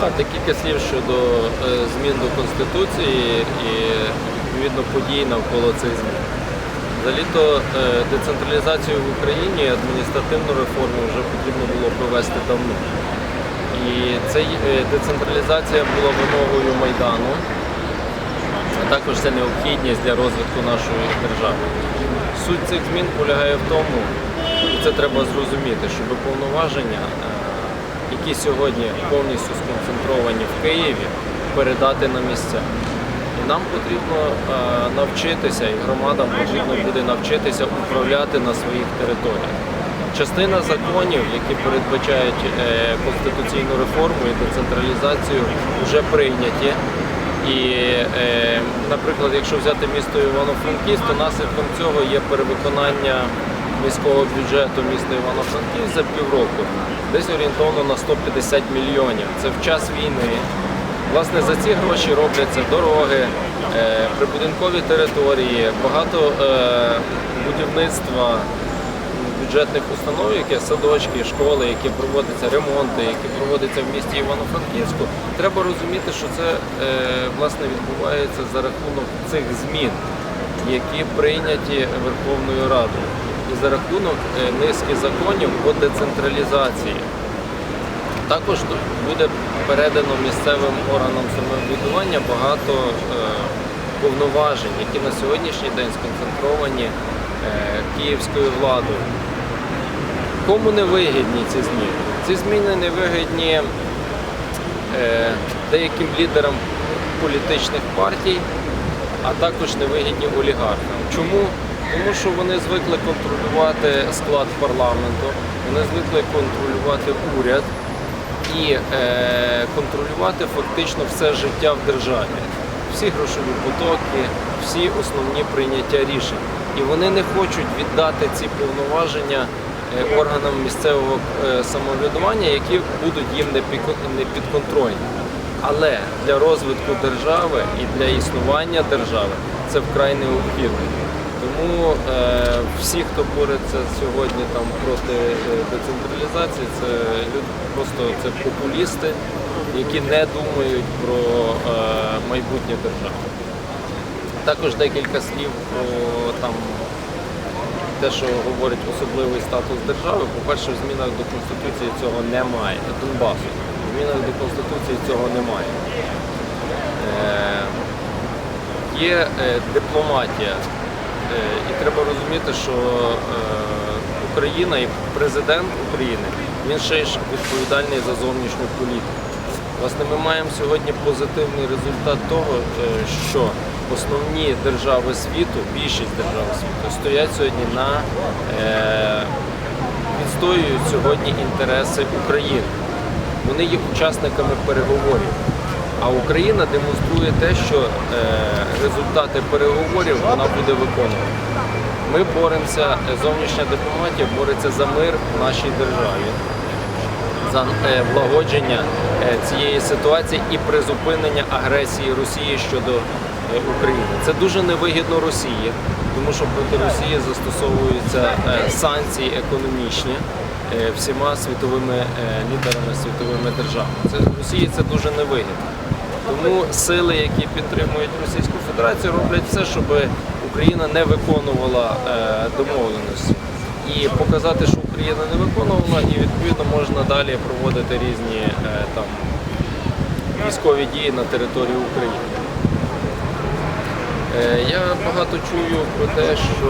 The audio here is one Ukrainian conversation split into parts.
Так, декілька слів щодо е, змін до Конституції і відповідно подій навколо цих змін. Взагалі-то е, децентралізацію в Україні адміністративну реформу вже потрібно було провести давно. І ця децентралізація була вимогою Майдану, а також це необхідність для розвитку нашої держави. Суть цих змін полягає в тому, і це треба зрозуміти, щоб повноваження, е, які сьогодні повністю сконцентровані в Києві, передати на місця. І нам потрібно е, навчитися, і громадам потрібно буде навчитися управляти на своїх територіях. Частина законів, які передбачають е, конституційну реформу і децентралізацію, вже прийняті. І, е, наприклад, якщо взяти місто Івано-Франківськ, то наслідком цього є перевиконання міського бюджету міста Івано-Франківськ за півроку, десь орієнтовно на 150 мільйонів. Це в час війни. Власне, за ці гроші робляться дороги, е, прибудинкові території, багато е, будівництва бюджетних установ, які садочки, школи, які проводяться ремонти, які проводяться в місті Івано-Франківську. Треба розуміти, що це е, власне відбувається за рахунок цих змін, які прийняті Верховною Радою, і за рахунок е, низки законів по децентралізації. Також буде передано місцевим органам самоврядування багато е, повноважень, які на сьогоднішній день сконцентровані е, київською владою. Кому не вигідні ці зміни? Ці зміни не вигідні деяким лідерам політичних партій, а також не вигідні олігархам. Чому? Тому що вони звикли контролювати склад парламенту, вони звикли контролювати уряд і е, контролювати фактично все життя в державі. Всі грошові потоки, всі основні прийняття рішень. І вони не хочуть віддати ці повноваження е, органам місцевого е, самоврядування, які будуть їм не підконтрольні. Але для розвитку держави і для існування держави це вкрай необхідно. Тому е, всі, хто бореться сьогодні там проти е, децентралізації, це люди просто це популісти, які не думають про е, майбутнє держави. Також декілька слів про там те, що говорить особливий статус держави. По-перше, в змінах до Конституції цього немає. Донбасу. В змінах до Конституції цього немає. Е, є е, дипломатія. Е, і треба розуміти, що е, Україна і президент України він ще ж відповідальний за зовнішню політику. Власне, ми маємо сьогодні позитивний результат того, е, що основні держави світу, більшість держав світу, стоять сьогодні на відстоюють сьогодні інтереси України. Вони є учасниками переговорів. А Україна демонструє те, що е, результати переговорів вона буде виконувати. Ми боремося, е, зовнішня дипломатія бореться за мир в нашій державі, за влагодження е, цієї ситуації і призупинення агресії Росії щодо України. Це дуже невигідно Росії, тому що проти Росії застосовуються санкції економічні всіма світовими лідерами світовими державами. Це Росії це дуже невигідно. Тому сили, які підтримують Російську Федерацію, роблять все, щоб Україна не виконувала е, домовленості. І показати, що Україна не виконувала, і відповідно можна далі проводити різні е, там військові дії на території України. Е, Я багато чую про те, що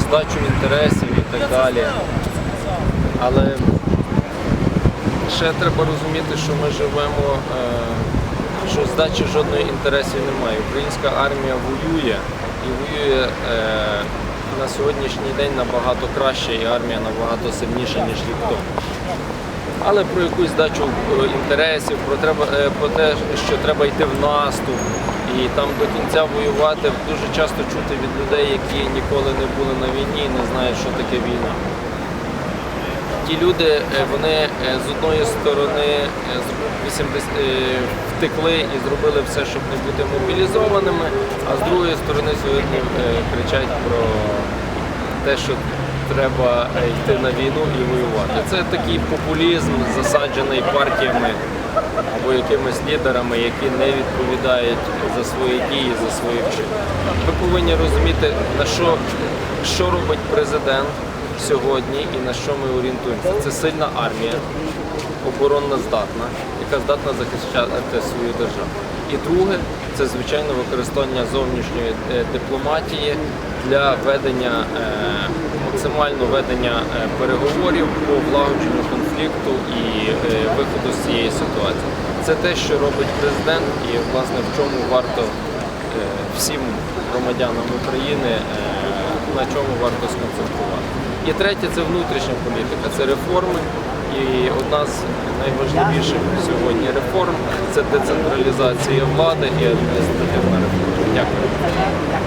здачу інтересів і так далі. Але ще треба розуміти, що ми живемо, що здачі жодної інтересів немає. Українська армія воює і воює е, на сьогоднішній день набагато краще, і армія набагато сильніша, ніж рік тому. Але про якусь здачу е, інтересів, про, треба, е, про те, що треба йти в наступ і там до кінця воювати, дуже часто чути від людей, які ніколи не були на війні і не знають, що таке війна ті люди е, вони е, з одної сторони е, 80, втекли і зробили все, щоб не бути мобілізованими, а з другої сторони сьогодні кричать про те, що треба йти на війну і воювати. Це такий популізм, засаджений партіями або якимись лідерами, які не відповідають за свої дії, за свої вчинки. Ми повинні розуміти, на що, що робить президент сьогодні і на що ми орієнтуємося. Це сильна армія, оборонно здатна, яка здатна захищати свою державу. І друге, це звичайно використання зовнішньої е, дипломатії для ведення е, максимально ведення е, переговорів по влагодженню конфлікту і виходу з цієї ситуації. Це те, що робить президент, і власне в чому варто всім громадянам України на чому варто сконцентрувати. І третє це внутрішня політика, це реформи. І одна з найважливіших сьогодні реформ це децентралізація влади і адміністративна реформа. Дякую.